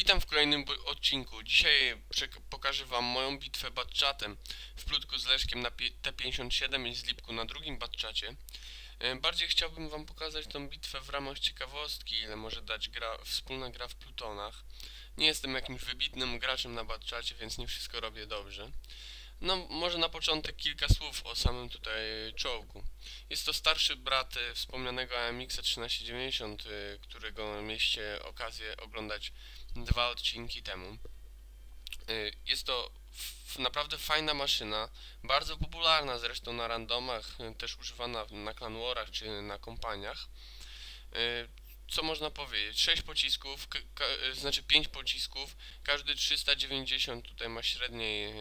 Witam w kolejnym odcinku. Dzisiaj pokażę wam moją bitwę batchatem w plutku z Leszkiem na pi- T57 i z Lipku na drugim batchacie. E, Bardziej chciałbym wam pokazać tą bitwę w ramach ciekawostki, ile może dać gra, wspólna gra w plutonach. Nie jestem jakimś wybitnym graczem na batchacie, więc nie wszystko robię dobrze. No, może na początek kilka słów o samym tutaj czołgu. Jest to starszy brat e, wspomnianego AMX 1390, e, którego mieliście okazję oglądać dwa odcinki temu. Y, Jest to naprawdę fajna maszyna, bardzo popularna zresztą na randomach, y, też używana na Clan Warach czy na kompaniach. Y, Co można powiedzieć? 6 pocisków, znaczy 5 pocisków, każdy 390 tutaj ma średniej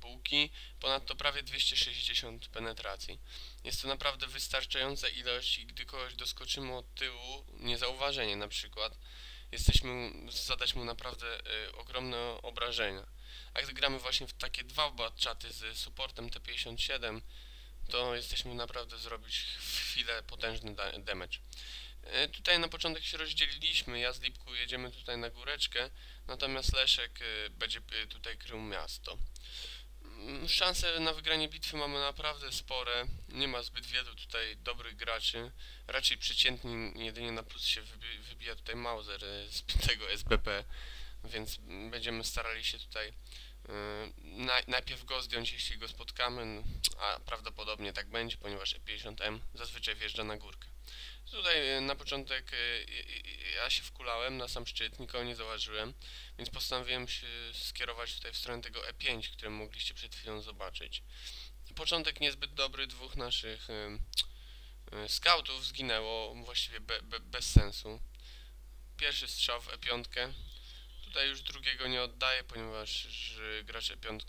bułki, ponadto prawie 260 penetracji. Jest to naprawdę wystarczająca ilość i gdy kogoś doskoczymy od tyłu, niezauważenie na przykład, jesteśmy zadać mu naprawdę y, ogromne obrażenia. A gdy gramy właśnie w takie dwa batchaty z supportem T57, to jesteśmy naprawdę zrobić w chwilę potężny da- damage. Y, Tutaj na początek się rozdzieliliśmy, ja z Lipku jedziemy tutaj na góreczkę, natomiast Leszek y, będzie tutaj krył miasto. Mm, Szanse na wygranie bitwy mamy naprawdę spore, nie ma zbyt wielu tutaj dobrych graczy, raczej przeciętni, jedynie na plus się wybi wybija tutaj Mauser y, z tego SBP, więc będziemy starali się tutaj najpierw go zdjąć, jeśli go spotkamy, n- a prawdopodobnie tak będzie, ponieważ E50M zazwyczaj wjeżdża na górkę. Tutaj y, na początek y, y, y, ja się wkulałem na sam szczyt, nikogo nie zauważyłem, więc postanowiłem się skierować tutaj w stronę tego E5, który mogliście przed chwilą zobaczyć. Początek niezbyt dobry, dwóch naszych y, y, skautów zginęło właściwie be, be, bez sensu. Pierwszy strzał w E5. Tutaj już drugiego nie oddaję, ponieważ że gracz E5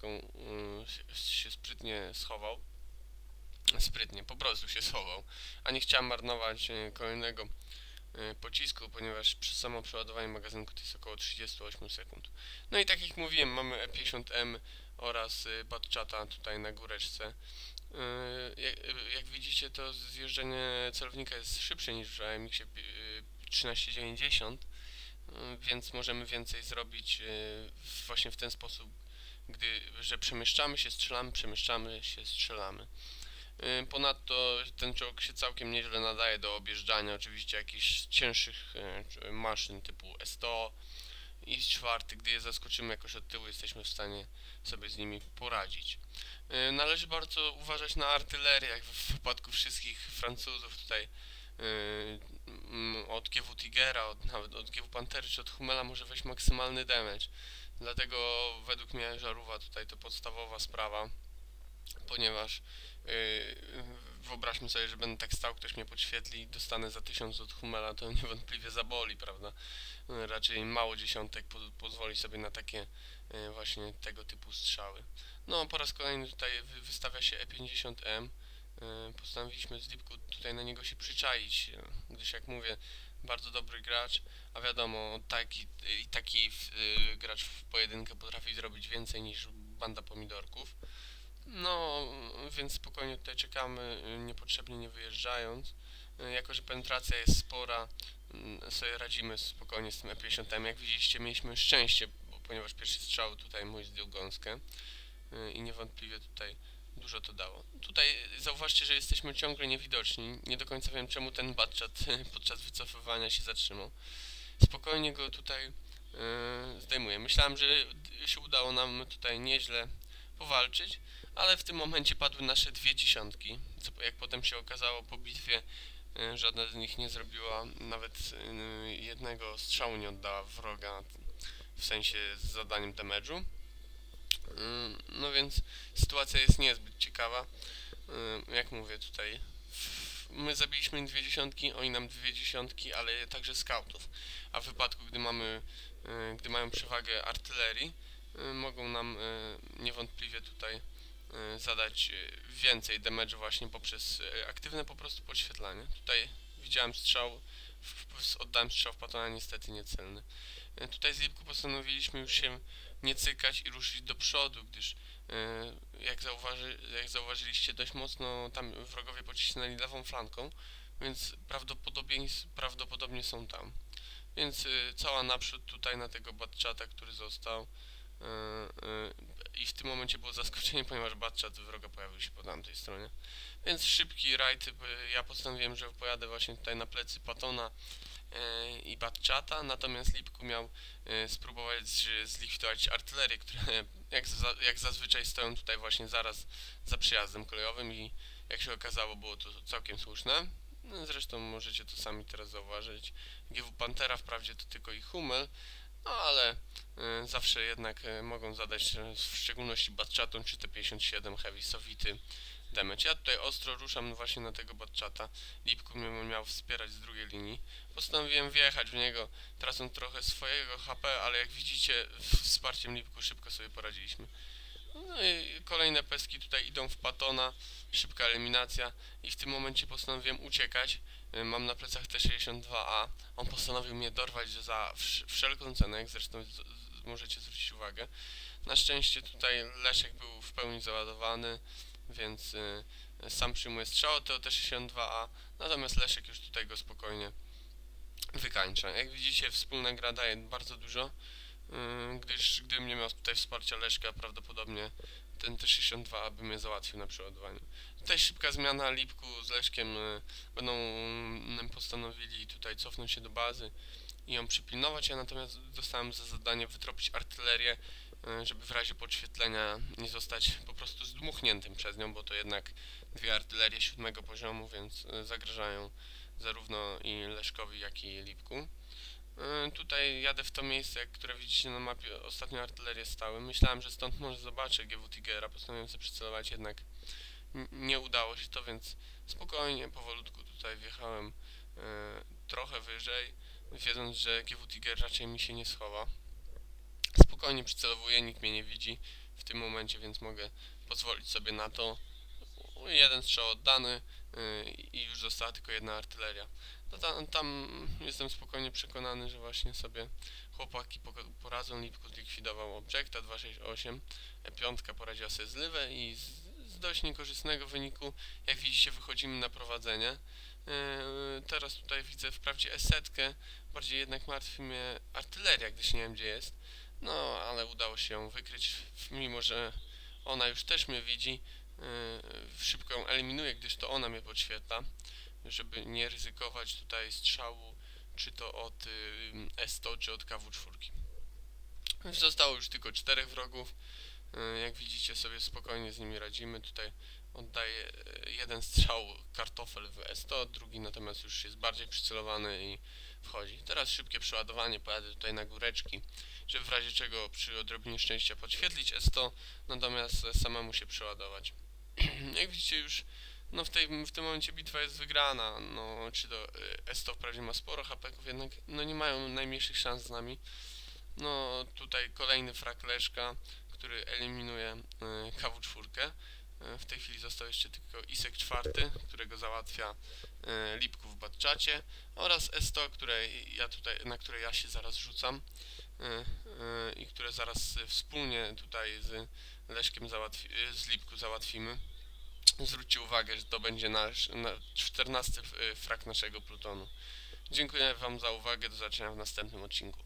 y, się- sprytnie schował. Sprytnie, po prostu się schował. A nie chciałem marnować y, kolejnego y, pocisku, ponieważ przy samo przeładowanie magazynku to jest około 38 sekund. No i tak jak mówiłem, mamy E50M oraz y, Batchata tutaj na góreczce. Jak, jak widzicie, to zjeżdżenie celownika jest szybsze niż w AMX-ie y, 1390, y, więc możemy więcej zrobić y, właśnie w ten sposób, gdy, że przemieszczamy się, strzelamy, przemieszczamy się, strzelamy. Y, Ponadto ten czołg się całkiem nieźle nadaje do objeżdżania oczywiście jakichś cięższych y, maszyn typu S100 i czwarty, gdy je zaskoczymy jakoś od tyłu, jesteśmy w stanie sobie z nimi poradzić. Należy bardzo uważać na artylerię, jak w wypadku wszystkich Francuzów tutaj mm, od GW Tigera, od, nawet od GW Pantery czy od Hummela może wejść maksymalny damage. Dlatego według mnie żarówa tutaj to podstawowa sprawa, ponieważ Yy, wyobraźmy sobie, że będę tak stał, ktoś mnie podświetli i dostanę za tysiąc od Hummela, to niewątpliwie zaboli, prawda? Raczej mało dziesiątek po, pozwoli sobie na takie yy, właśnie tego typu strzały. No, po raz kolejny tutaj wy, wystawia się E50M. Yy, Postanowiliśmy z Lipku tutaj na niego się przyczaić, yy, gdyż jak mówię, bardzo dobry gracz, a wiadomo, taki, i taki yy, gracz w pojedynkę potrafi zrobić więcej niż banda pomidorków. No, więc spokojnie tutaj czekamy, niepotrzebnie nie wyjeżdżając. Jako, że penetracja jest spora, y, sobie radzimy spokojnie z tym E50. Jak widzieliście, mieliśmy szczęście, ponieważ pierwszy strzał tutaj mój zdjął gąskę i niewątpliwie tutaj dużo to dało. Tutaj zauważcie, że jesteśmy ciągle niewidoczni. Nie do końca wiem, czemu ten batchat podczas wycofywania się zatrzymał. Spokojnie go tutaj y, zdejmuję. Myślałem, że się udało nam tutaj nieźle powalczyć, ale w tym momencie padły nasze dwie dziesiątki, co jak potem się okazało po bitwie, y, żadna z nich nie zrobiła nawet y, jednego strzału nie oddała wroga, w sensie z zadaniem damage'u. Y, No więc sytuacja jest niezbyt ciekawa. Y, Jak mówię tutaj, my zabiliśmy dwie dziesiątki, oni nam dwie dziesiątki, ale także skautów. A w wypadku, gdy mamy, y, gdy mają przewagę artylerii, y, mogą nam y, niewątpliwie tutaj zadać więcej damage właśnie poprzez aktywne po prostu podświetlanie. Tutaj widziałem strzał, oddałem strzał w patona, niestety niecelny. Tutaj z Lipku postanowiliśmy już się nie cykać i ruszyć do przodu, gdyż y, jak, zauważy, jak zauważyliście dość mocno tam wrogowie pocisnęli lewą flanką, więc prawdopodobnie, są tam. Więc y, cała naprzód tutaj na tego Batchata, który został. Y, I w tym momencie było zaskoczenie, ponieważ Batchat wroga pojawił się po tamtej stronie. Więc szybki rajd, ja postanowiłem, że pojadę właśnie tutaj na plecy Patona i Batchata, natomiast Lipku miał y, spróbować zlikwidować artylerię, które jak, za, jak zazwyczaj stoją tutaj właśnie zaraz za przejazdem kolejowym i jak się okazało było to całkiem słuszne. No, Zresztą możecie to sami teraz zauważyć. GW Pantera wprawdzie to tylko ich Hummel, no ale y, zawsze jednak mogą zadać w szczególności Batchatom czy T57 Heavy Sowity damage. Ja tutaj ostro ruszam właśnie na tego Batchata. Lipku mnie miał wspierać z drugiej linii. Postanowiłem wjechać w niego, tracąc trochę swojego HP, ale jak widzicie wsparciem Lipku szybko sobie poradziliśmy. No i kolejne peski tutaj idą w Patona, szybka eliminacja i w tym momencie postanowiłem uciekać. Y, Mam na plecach T62A. On postanowił mnie dorwać za wsz- wszelką cenę, jak zresztą możecie zwrócić uwagę. Na szczęście tutaj Leszek był w pełni załadowany, więc y, sam przyjmuje strzał to T62A, natomiast Leszek już tutaj go spokojnie wykańcza. Jak widzicie wspólna gra daje bardzo dużo, y, gdyż gdybym nie miał tutaj wsparcia Leszka, prawdopodobnie ten T62 by mnie załatwił na przeładowaniu. Tutaj szybka zmiana Lipku z Leszkiem y, będą postanowili tutaj cofnąć się do bazy i ją przypilnować. Ja natomiast dostałem za zadanie wytropić artylerię, żeby w razie podświetlenia nie zostać po prostu zdmuchniętym przez nią, bo to jednak dwie artylerie siódmego poziomu, więc y, zagrażają zarówno i Leszkowi, jak i Lipku. Y, Tutaj jadę w to miejsce, które widzicie na mapie, ostatnio artylerię stały. Myślałem, że stąd może zobaczę GW Tigera, postanowiłem sobie przycelować, jednak nie udało się to, więc spokojnie, powolutku tutaj wjechałem trochę wyżej, wiedząc, że GW Tiger raczej mi się nie schowa. Spokojnie przycelowuję, nikt mnie nie widzi w tym momencie, więc mogę pozwolić sobie na to. Jeden strzał oddany y, i już została tylko jedna artyleria. No tam, tam jestem spokojnie przekonany, że właśnie sobie chłopaki poradzą. Lipku zlikwidował Objecta 268, e, piątka poradziła sobie zlywę i z, z dość niekorzystnego wyniku, jak widzicie, wychodzimy na prowadzenie. Yy, teraz tutaj widzę wprawdzie esetkę, bardziej jednak martwi mnie artyleria, gdyż nie wiem gdzie jest. No, ale udało się ją wykryć, mimo że ona już też mnie widzi. Yy, szybko ją eliminuję, gdyż to ona mnie podświetla, żeby nie ryzykować tutaj strzału, czy to od yy, S100, czy od KW4. Zostało już tylko czterech wrogów. Yy, Jak widzicie sobie spokojnie z nimi radzimy. Tutaj oddaję jeden strzał kartofel w S100, drugi natomiast już jest bardziej przycelowany i wchodzi. Teraz szybkie przeładowanie, pojadę tutaj na góreczki, żeby w razie czego przy odrobinie szczęścia podświetlić S100, natomiast samemu się przeładować. Jak widzicie już no w, tej, w tym momencie bitwa jest wygrana, no czy to y, S100 wprawdzie ma sporo HP-ków, jednak no nie mają najmniejszych szans z nami. No tutaj kolejny frak Leszka, który eliminuje y, KW4. Y, W tej chwili został jeszcze tylko Isek czwarty, którego załatwia y, Lipku w Batczacie oraz S100, które ja tutaj, na które ja się zaraz rzucam y, i które zaraz wspólnie tutaj z Leszkiem załatwi, z Lipku załatwimy. Zwróćcie uwagę, że to będzie nasz na 14 f- frak naszego plutonu. Dziękuję Wam za uwagę, do zobaczenia w następnym odcinku.